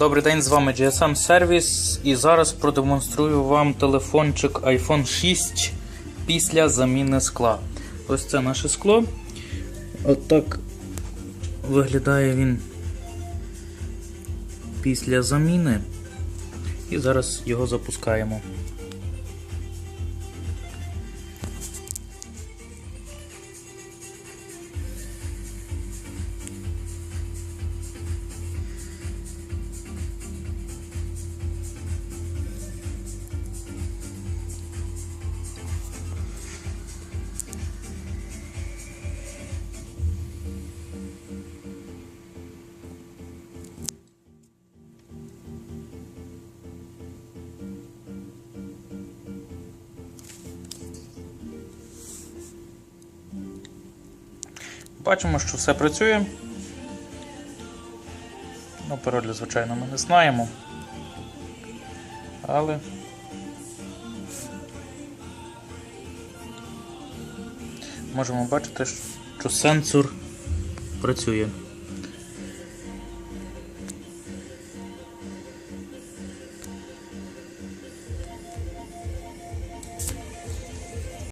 Добрий день, з вами GSM Service і зараз продемонструю вам телефончик iPhone 6 після заміни скла. Ось це наше скло. Отак виглядає він після заміни. І зараз його запускаємо. Бачимо, що все працює. Ну, паролю, звичайно, ми не знаємо. Але. Можемо бачити, що сенсор працює.